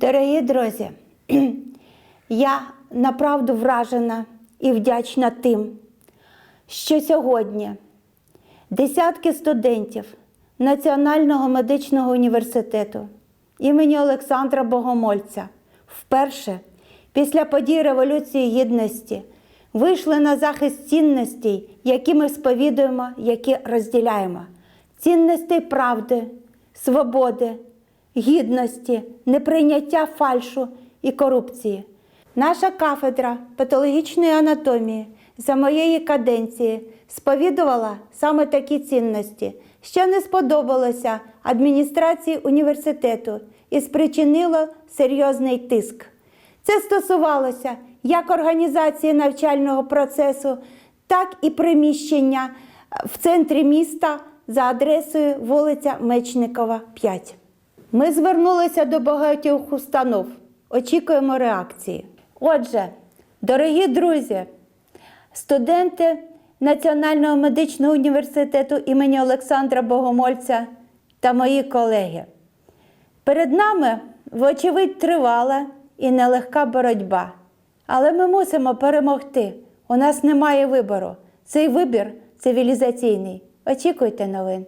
Дорогі друзі, я направду вражена і вдячна тим, що сьогодні десятки студентів Національного медичного університету імені Олександра Богомольця вперше після подій Революції Гідності вийшли на захист цінностей, які ми сповідуємо, які розділяємо. Цінностей правди, свободи, гідності, неприйняття фальшу і корупції. Наша кафедра патологічної анатомії за моєї каденції сповідувала саме такі цінності, що не сподобалося адміністрації університету і спричинило серйозний тиск. Це стосувалося як організації навчального процесу, так і приміщення в центрі міста за адресою вулиця Мечникова, 5. Ми звернулися до багатьох установ. Очікуємо реакції. Отже, дорогі друзі, студенти Національного медичного університету імені Олександра Богомольця та мої колеги. Перед нами, вочевидь, тривала і нелегка боротьба. Але ми мусимо перемогти. У нас немає вибору. Цей вибір цивілізаційний. Очікуйте новин.